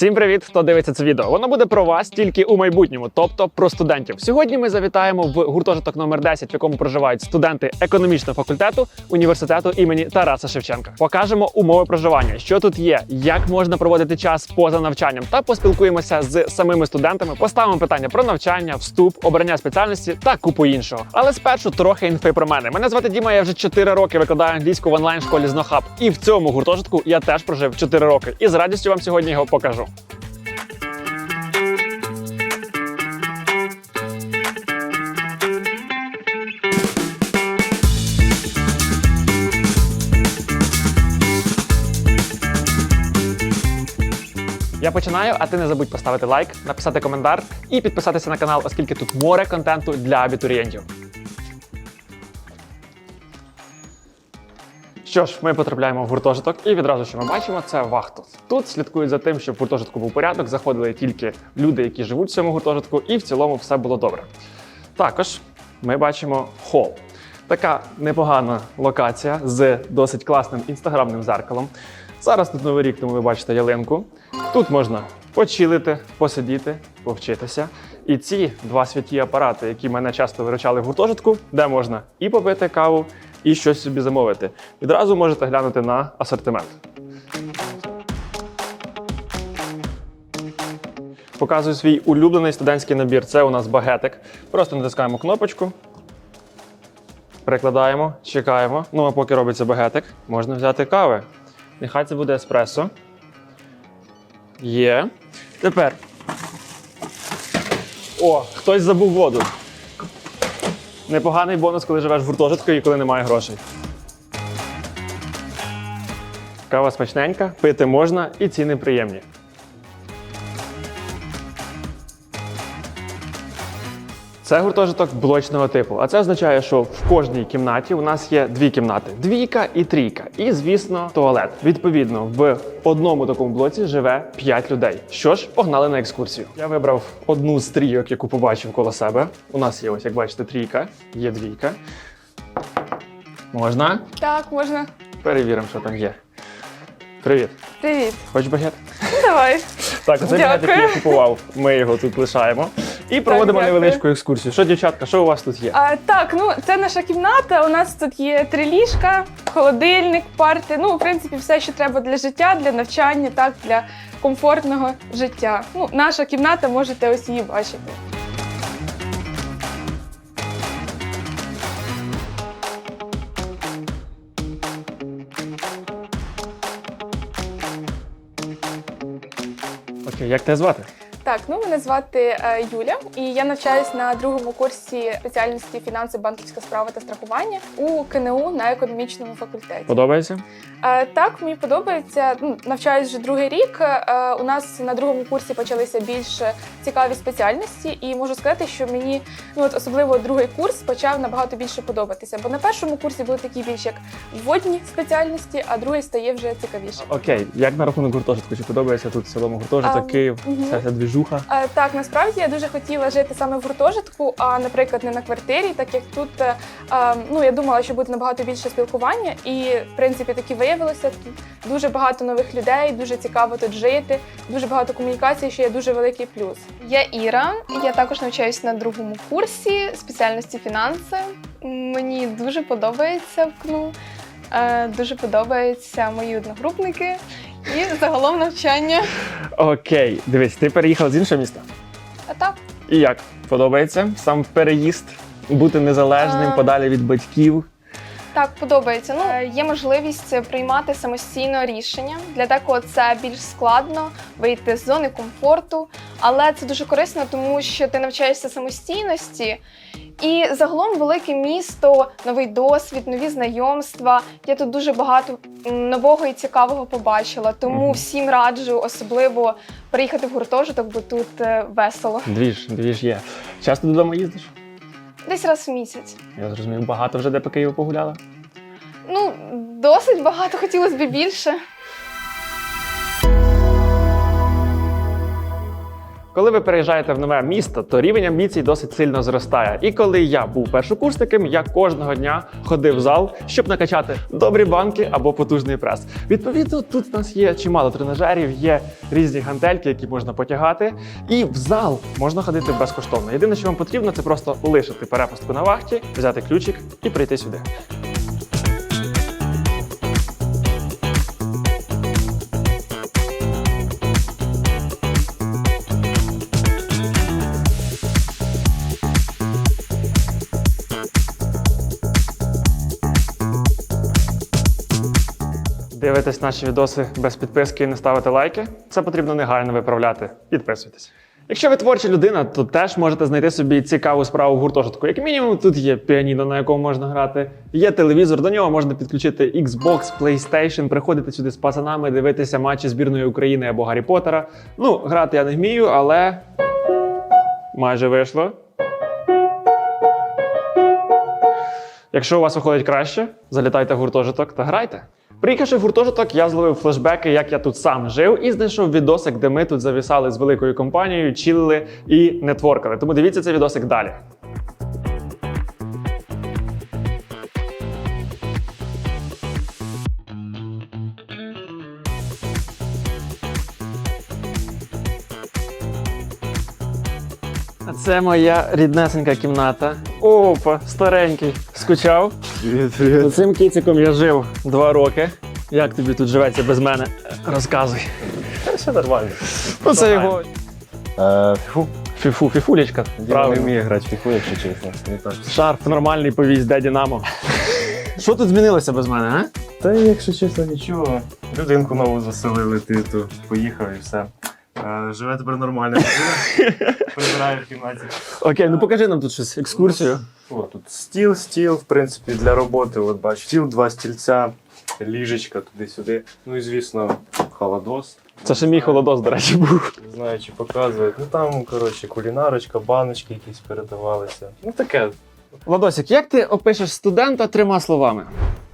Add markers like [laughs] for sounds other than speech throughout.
Всім привіт, хто дивиться це відео. Воно буде про вас тільки у майбутньому, тобто про студентів. Сьогодні ми завітаємо в гуртожиток номер 10, в якому проживають студенти економічного факультету університету імені Тараса Шевченка. Покажемо умови проживання, що тут є, як можна проводити час поза навчанням, та поспілкуємося з самими студентами. Поставимо питання про навчання, вступ, обрання спеціальності та купу іншого. Але спершу трохи інфи про мене. Мене звати Діма. Я вже 4 роки викладаю англійську в онлайн школі Знохаб. І в цьому гуртожитку я теж прожив 4 роки. І з радістю вам сьогодні його покажу. Я починаю, а ти не забудь поставити лайк, написати коментар і підписатися на канал, оскільки тут море контенту для абітурієнтів. Що ж, ми потрапляємо в гуртожиток, і відразу, що ми бачимо, це вахту. Тут слідкують за тим, щоб в гуртожитку був порядок, заходили тільки люди, які живуть в цьому гуртожитку, і в цілому все було добре. Також ми бачимо хол. Така непогана локація з досить класним інстаграмним зеркалом. Зараз тут новий рік, тому ви бачите ялинку. Тут можна почилити, посидіти, повчитися. І ці два святі апарати, які мене часто виручали в гуртожитку, де можна і попити каву, і щось собі замовити. Відразу можете глянути на асортимент. Показую свій улюблений студентський набір. Це у нас багетик. Просто натискаємо кнопочку, перекладаємо, чекаємо. Ну а поки робиться багетик, можна взяти кави. Нехай це буде еспресо. Є. Тепер. О, хтось забув воду. Непоганий бонус, коли живеш в гуртожитку і коли немає грошей. Кава смачненька, пити можна і ціни приємні. Це гуртожиток блочного типу. А це означає, що в кожній кімнаті у нас є дві кімнати: двійка і трійка. І, звісно, туалет. Відповідно, в одному такому блоці живе 5 людей. Що ж, погнали на екскурсію. Я вибрав одну з трійок, яку побачив коло себе. У нас є ось, як бачите, трійка, є двійка. Можна? Так, можна. Перевіримо, що там є. Привіт. Привіт. Хоч багет? Давай. Так, оцей багет, який я купував. Ми його тут лишаємо. І проводимо дякую. невеличку екскурсію. Що, дівчатка, що у вас тут є? А, так, ну це наша кімната. У нас тут є три ліжка, холодильник, парти. Ну, в принципі, все, що треба для життя, для навчання, так, для комфортного життя. Ну, наша кімната, можете ось її бачити. Окей, як тебе звати? Так, ну мене звати е, Юля, і я навчаюсь на другому курсі спеціальності фінанси, банківська справа та страхування у КНУ на економічному факультеті. Подобається? Е, Так, мені подобається. Ну, навчаюсь вже другий рік. Е, У нас на другому курсі почалися більш цікаві спеціальності, і можу сказати, що мені ну от особливо другий курс почав набагато більше подобатися. Бо на першому курсі були такі більш як вводні спеціальності, а другий стає вже цікавіше. Окей, як на рахунок гуртожитку? Чи подобається тут в цілому гуртожиток, Київ, мгм. вся ця двіжуха? Е, Так, насправді я дуже хотіла жити саме в гуртожитку, а наприклад, не на квартирі, так як тут е, е, ну я думала, що буде набагато більше спілкування, і в принципі так і виявилося. Тут дуже багато нових людей, дуже цікаво тут жити, дуже багато комунікацій, що є дуже великий плюс. Я Іра, я також навчаюсь на другому курсі спеціальності фінанси. Мені дуже подобається в КНУ, е, дуже подобаються мої одногрупники і загалом навчання. Окей, дивись, ти переїхала з іншого міста. А так, І як? Подобається? Сам переїзд, бути незалежним, А. подалі від батьків. Так подобається. Ну е, є можливість приймати самостійно рішення. Для декого це більш складно вийти з зони комфорту, але це дуже корисно, тому що ти навчаєшся самостійності. І загалом велике місто, новий досвід, нові знайомства. Я тут дуже багато нового і цікавого побачила. Тому всім раджу, особливо приїхати в гуртожиток, бо тут е, весело. Двіж, двіж є. Часто додому їздиш? Десь раз в місяць. Я зрозумів, багато вже де по Києву погуляла. Ну, досить багато, хотілося б більше. Коли ви переїжджаєте в нове місто, то рівень амбіцій досить сильно зростає. І коли я був першокурсником, я кожного дня ходив в зал, щоб накачати добрі банки або потужний прес. Відповідно, тут у нас є чимало тренажерів, є різні гантельки, які можна потягати. І в зал можна ходити безкоштовно. Єдине, що вам потрібно, це просто лишити перепустку на вахті, взяти ключик і прийти сюди. Дивитесь наші відоси без підписки і не ставите лайки. Це потрібно негайно виправляти. Підписуйтесь. Якщо ви творча людина, то теж можете знайти собі цікаву справу в гуртожитку. Як мінімум, тут є піаніно, на якому можна грати, є телевізор, до нього можна підключити Xbox, PlayStation, приходити сюди з пацанами, дивитися матчі збірної України або Гаррі Поттера. Ну, грати я не вмію, але майже вийшло. Якщо у вас виходить краще, залітайте в гуртожиток та грайте. Приїхавши в гуртожиток, я зловив флешбеки, як я тут сам жив, і знайшов відосик, де ми тут завісали з великою компанією, чілили і нетворкали. Тому дивіться цей відосик далі. Це моя ріднесенька кімната. Опа, старенький. Скучав. Привіт, привіт. Цим кіциком я жив два роки. Як тобі тут живеться без мене? Розказуй. Все нормально. Ну, це його Е, фу, фіфу, фіфулечка. Діма не вміє грати фіфу, якщо чесно. Не так. Шарф нормальний повіз, де Динамо. [laughs] Що тут змінилося без мене, а? Та якщо чесно, нічого. Людинку нову заселили, ти то поїхав і все. Е, живе тепер нормально. [laughs] Прибирає в кімнаті. Окей, ну покажи нам тут щось, екскурсію. О, тут стіл, стіл, в принципі, для роботи. От бачу. Стіл, два стільця, ліжечка туди-сюди. Ну і звісно, холодос. Це ще мій холодос, до речі, був. Не знаю, чи показують. Ну там, коротше, кулінарочка, баночки якісь передавалися. Ну таке. Владосик, як ти опишеш студента трьома словами?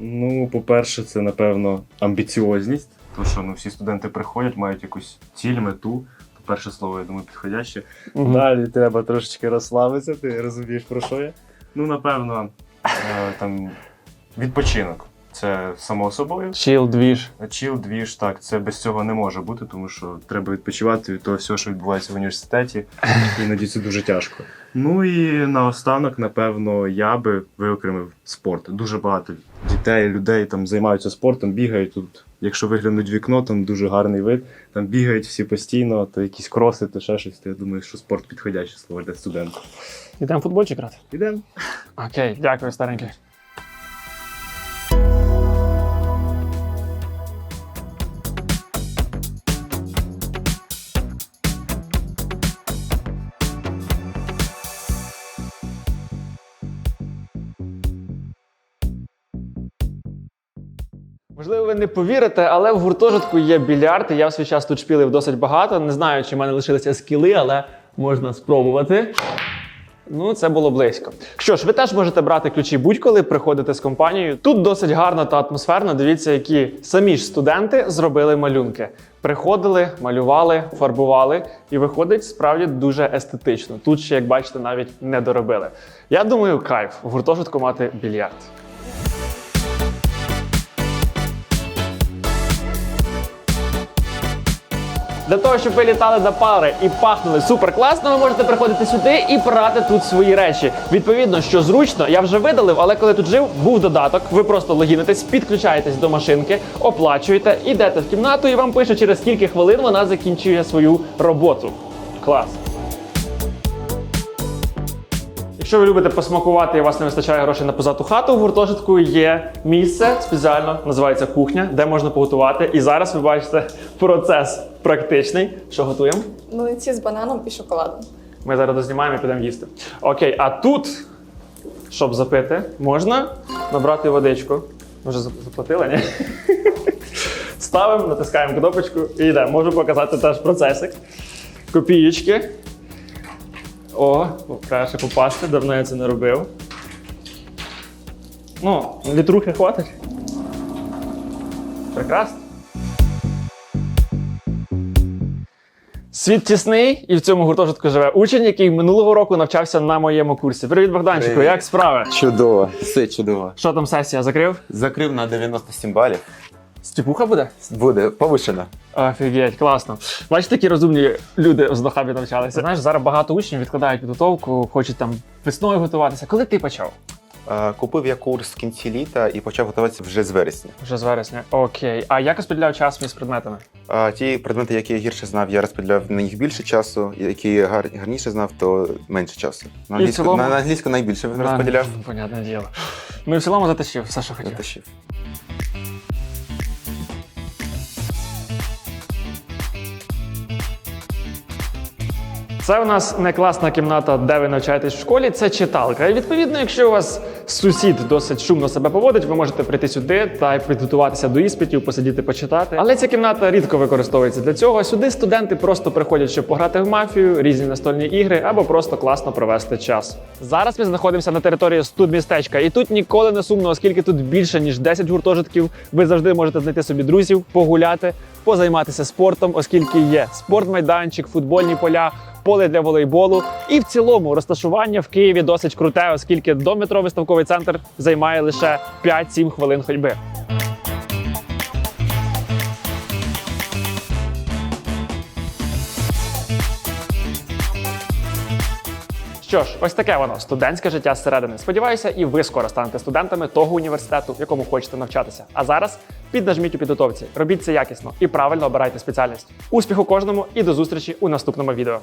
Ну, по-перше, це напевно амбіціозність. Тому що ну, всі студенти приходять, мають якусь ціль, мету. Перше слово, я думаю, підходяще. Далі треба трошечки розслабитися, ти розумієш про що я. Ну, напевно, е, там відпочинок. Це само собою. Чіл, двіж. Чіл, двіж, так, це без цього не може бути, тому що треба відпочивати від того всього, що відбувається в університеті. [laughs] Іноді це дуже тяжко. Ну і наостанок, напевно, я би виокремив спорт. Дуже багато дітей, людей там займаються спортом, бігають тут. Якщо виглянуть вікно, там дуже гарний вид. Там бігають всі постійно, то якісь кроси, то ще щось. То я думаю, що спорт підходяще слово для студента. Ідемо футбольчик грати? Ідемо. Окей, дякую, старенький. Можливо, ви не повірите, але в гуртожитку є більярд, я в свій час тут шпілив досить багато. Не знаю, чи в мене лишилися скіли, але можна спробувати. Ну, це було близько. Що ж, ви теж можете брати ключі будь-коли приходите з компанією. Тут досить гарно та атмосферно. Дивіться, які самі ж студенти зробили малюнки. Приходили, малювали, фарбували, і виходить справді дуже естетично. Тут ще, як бачите, навіть не доробили. Я думаю, кайф в гуртожитку мати більярд. Для того, щоб ви літали на пари і пахнули супер класно, ви можете приходити сюди і прати тут свої речі. Відповідно, що зручно, я вже видалив, але коли тут жив, був додаток. Ви просто логінитесь, підключаєтесь до машинки, оплачуєте, йдете в кімнату і вам пише, через скільки хвилин вона закінчує свою роботу. Клас. Якщо ви любите посмакувати і у вас не вистачає грошей на позату хату, в гуртожитку є місце спеціально, називається кухня, де можна поготувати. І зараз ви бачите процес практичний. Що готуємо? Млинці з бананом і шоколадом. Ми зараз дознімаємо і підемо їсти. Окей, а тут, щоб запити, можна набрати водичку. Ми вже заплатили, ні? [laughs] Ставимо, натискаємо кнопочку і йдемо. Можу показати теж процесик. Копієчки. О, треба ще попасти, давно я це не робив. Ну, літрухи хватить. Прекрасно. Світ тісний, і в цьому гуртожитку живе учень, який минулого року навчався на моєму курсі. Привіт, Богданчику, Привіт. як справи? Чудово, все чудово. Що там сесія закрив? Закрив на 97 балів. Стіпуха буде? Буде повишено. Офігеть, класно. Бачите, такі розумні люди в Здохабі навчалися. Знаєш, зараз багато учнів відкладають підготовку, хочуть там весною готуватися. Коли ти почав? Е, Купив я курс в кінці літа і почав готуватися вже з вересня. Вже з вересня. Окей. А як розподіляв час між предметами? А ті предмети, які я гірше знав, я розподіляв на них більше часу, які я гар... гарніше знав, то менше часу. На англійську, цілому- на, на англійську найбільше розподіляв. Понятне діло. Ну і в цілому затащив все, що хотів. Затащив. Це у нас не класна кімната, де ви навчаєтесь в школі, це читалка. І відповідно, якщо у вас сусід досить шумно себе поводить, ви можете прийти сюди та підготуватися до іспитів, посидіти, почитати. Але ця кімната рідко використовується для цього. Сюди студенти просто приходять, щоб пограти в мафію, різні настольні ігри або просто класно провести час. Зараз ми знаходимося на території студмістечка, і тут ніколи не сумно, оскільки тут більше ніж 10 гуртожитків. Ви завжди можете знайти собі друзів, погуляти, позайматися спортом, оскільки є спортмайданчик, футбольні поля поле для волейболу. І в цілому розташування в Києві досить круте, оскільки до метро виставковий центр займає лише 5-7 хвилин ходьби. Що ж, ось таке воно студентське життя зсередини. Сподіваюся, і ви скоро станете студентами того університету, в якому хочете навчатися. А зараз піднажміть у підготовці, робіть це якісно і правильно обирайте спеціальність. Успіху кожному і до зустрічі у наступному відео.